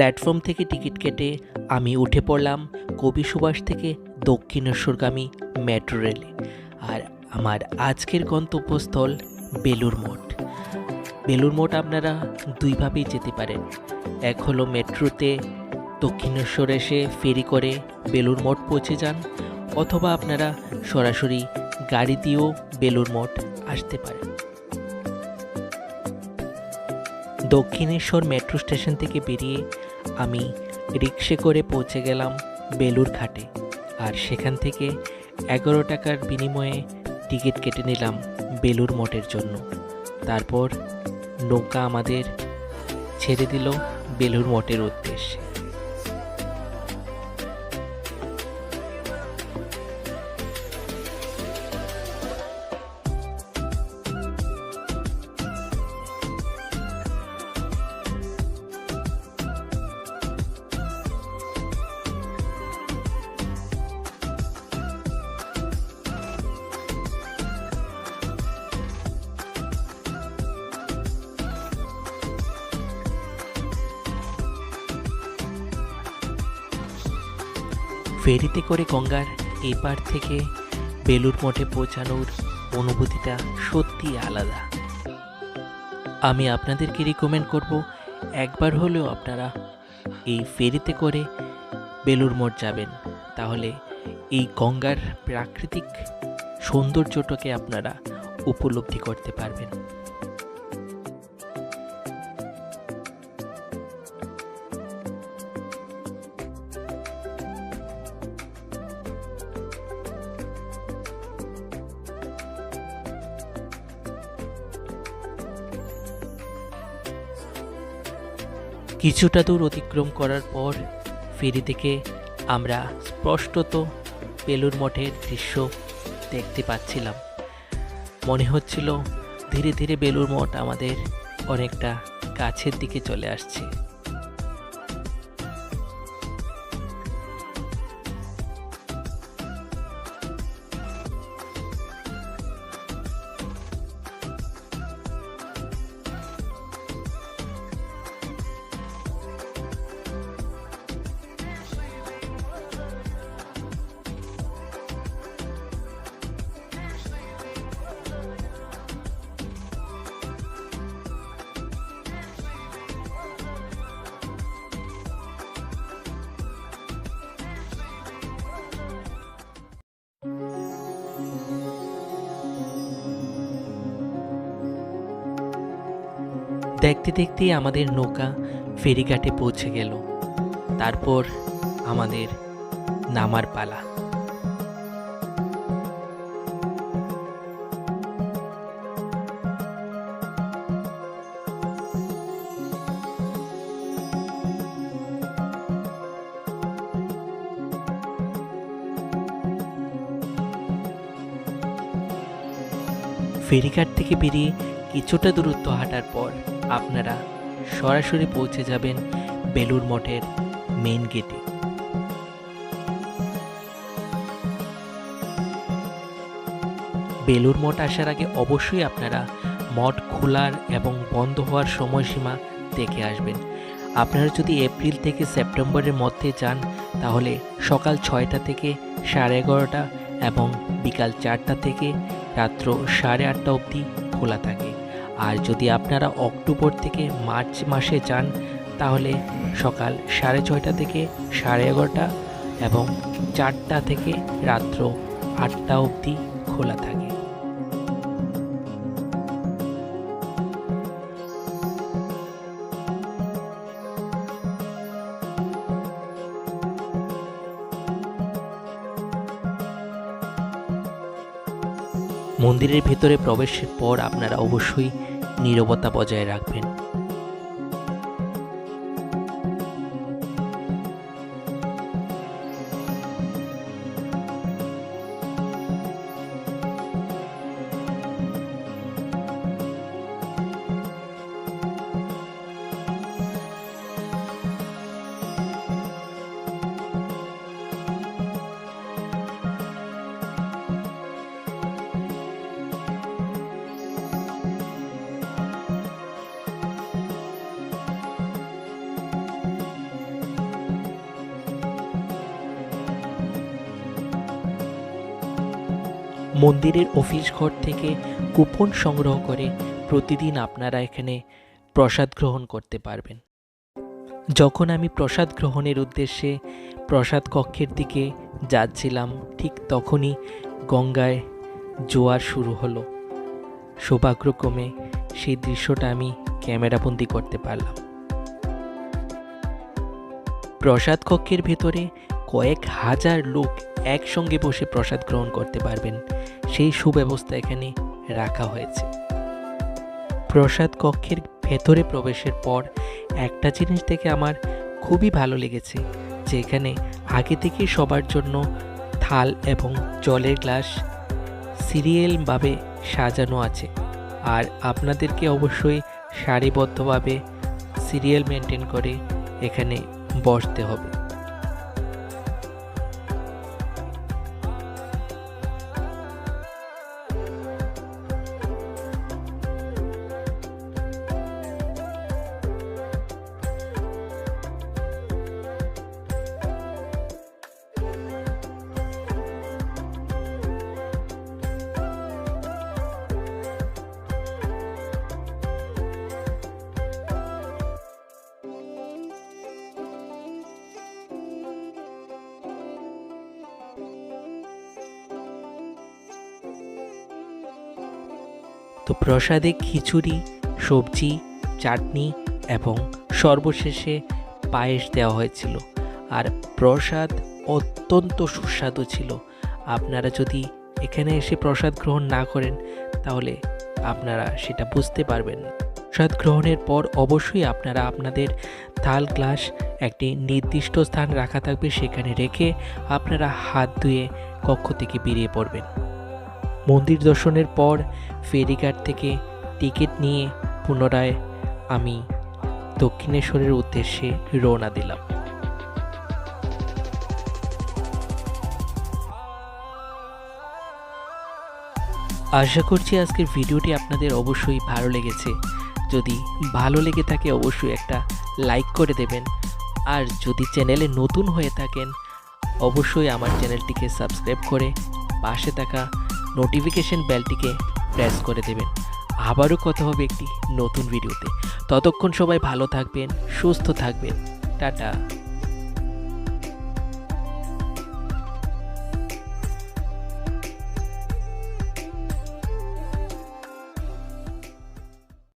Platform থেকে ticket কেটে আমি উঠে পড়লাম কবি সুভাষ থেকে দক্ষিণেশ্বরগামী মেট্রো রেলে। আর আমার আজকের গন্তব্যস্থল বেলুর মঠ। বেলুর মঠ আপনারা দুইভাবেই যেতে পারেন। এক হলো মেট্রোতে দক্ষিণেশ্বর এসে ফেরি করে বেলুর মঠ পৌঁছে যান, অথবা আপনারা সরাসরি গাড়ি দিয়েও বেলুর মঠ আসতে পারেন। দক্ষিণেশ্বর মেট্রো স্টেশন থেকে বেরিয়ে আমি রিক্সে করে পৌঁছে গেলাম বেলুর ঘাটে। আর সেখান থেকে এগারো টাকার বিনিময়ে টিকিট কেটে নিলাম বেলুর মঠের জন্য। তারপর নৌকা আমাদের ছেড়ে দিল বেলুর মঠের উদ্দেশ্যে। ফেরিতে করে গঙ্গার এপার থেকে বেলুর মঠে পৌঁছানোর অনুভূতিটা সত্যি আলাদা। আমি আপনাদেরকে রিকমেন্ড করব, একবার হলেও আপনারা এই ফেরিতে করে বেলুর মঠ যাবেন। তাহলে এই গঙ্গার প্রাকৃতিক সৌন্দর্যটাকে আপনারা উপলব্ধি করতে পারবেন। কিছুটা দূর অতিক্রম করার পর ফেরি থেকে আমরা স্পষ্টত বেলুর মঠের দৃশ্য দেখতে পাচ্ছিলাম। মনে হচ্ছিল ধীরে ধীরে বেলুর মঠ আমাদের অনেকটা কাছের দিকে চলে আসছে। দেখতে দেখতে আমাদের নৌকা ফেরিঘাটে পৌঁছে গেল। তারপর আমাদের নামার পালা। ফেরিঘাট থেকে বেরিয়ে কিছুটা দূরত্ব হাঁটার পর আপনারা সরাসরি পৌঁছে যাবেন বেলুর মঠের মেন গেটে বেলুর মঠ আসার আগে অবশ্যই আপনারা মঠ খোলার এবং বন্ধ হওয়ার সময়সীমা দেখে আসবেন। আপনারা যদি এপ্রিল থেকে সেপ্টেম্বরের মধ্যে যান, তাহলে সকাল ছয়টা থেকে সাড়ে এগারোটা এবং বিকাল চারটা থেকে রাত্র সাড়ে আটটা অবধি খোলা থাকে। আর যদি আপনারা অক্টোবর থেকে মার্চ মাসে যান, তাহলে সকাল সাড়ে ছয়টা থেকে সাড়ে এগারোটা এবং চারটা থেকে রাত্র আটটা অবধি খোলা থাকে। মন্দিরের ভেতরে প্রবেশের পর আপনারা অবশ্যই নীরবতা বজায় রাখবেন। মন্দিরের অফিস ঘর থেকে কুপন সংগ্রহ করে প্রতিদিন আপনারা এখানে প্রসাদ গ্রহণ করতে পারবেন। যখন আমি প্রসাদ গ্রহণের উদ্দেশ্যে প্রসাদ কক্ষের দিকে যাচ্ছিলাম, ঠিক তখনই গঙ্গায় জোয়ার শুরু হলো। সৌভাগ্যক্রমে সেই দৃশ্যটা আমি ক্যামেরাবন্দি করতে পারলাম। প্রসাদ কক্ষের ভেতরে কয়েক হাজার লোক একসঙ্গে বসে প্রসাদ গ্রহণ করতে পারবেন। সেই সুব্যবস্থা এখানে রাখা হয়েছে। প্রসাদ কক্ষের ভেতরে প্রবেশের পর একটা জিনিস দেখে আমার খুবই ভালো লেগেছে যে এখানে আগে থেকে সবার জন্য থাল এবং জলের গ্লাস সিরিয়ালভাবে সাজানো আছে। আর আপনাদেরকে অবশ্যই সারিবদ্ধভাবে সিরিয়াল মেনটেন করে এখানে বসতে হবে। তো প্রসাদে খিচুড়ি, সবজি, চাটনি এবং সর্বশেষে পায়েস দেওয়া হয়েছিল। আর প্রসাদ অত্যন্ত সুস্বাদু ছিল। আপনারা যদি এখানে এসে প্রসাদ গ্রহণ না করেন, তাহলে আপনারা সেটা বুঝতে পারবেন প্রসাদ গ্রহণের পর অবশ্যই আপনারা আপনাদের থাল গ্লাস, একটি নির্দিষ্ট স্থান রাখা থাকবে সেখানে রেখে আপনারা হাত ধুয়ে কক্ষ থেকে বেরিয়ে পড়বেন। মন্দির দর্শনের পর ফেরিঘাট থেকে টিকিট নিয়ে পুনরায় আমি দক্ষিণেশ্বরের উদ্দেশ্যে রওনা দিলাম। আশা করছি আজকের ভিডিওটি আপনাদের অবশ্যই ভালো লেগেছে। যদি ভালো লেগে থাকে অবশ্যই একটা লাইক করে দেবেন। আর যদি চ্যানেলে নতুন হয়ে থাকেন, অবশ্যই আমার চ্যানেলটিকে সাবস্ক্রাইব করে পাশে থাকা নোটিফিকেশন বেলটিকে প্রেস করে দেবেন। আবারও কথা হবে একটি নতুন ভিডিওতে ততক্ষণ সবাই ভালো থাকবেন, সুস্থ থাকবেন। টাটা।